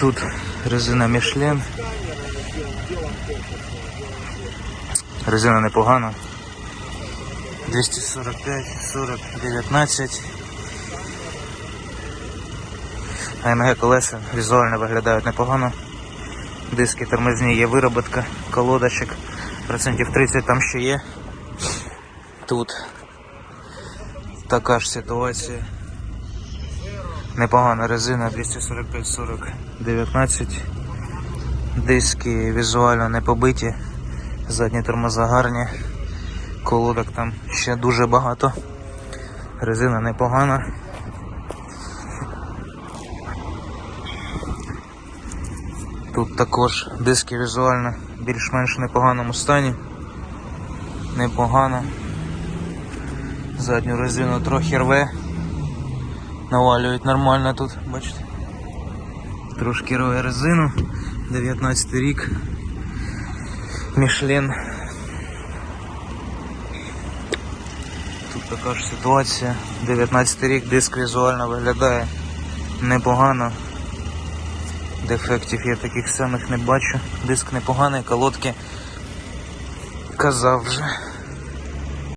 Тут резина Мішлен. Резина непогана. 245, 40, 19. АМГ колеса візуально виглядають непогано. Диски тормозні є вироботка, колодочок. Процентів 30 там ще є. Тут така ж ситуація. Непогана резина 245 40 19. Диски візуально не побиті. Задні тормоза гарні. Колодок там ще дуже багато. Резина непогана. Тут також диски візуально більш-менш непоганому стані. Непогано. Задню резину трохи рве. Навалюють нормально тут, бачите. Трошки рве резину. 19 рік. Мішлен. Тут така ж ситуація. 19 рік диск візуально виглядає непогано. Дефектів я таких самих не бачу. Диск непоганий, колодки казав вже.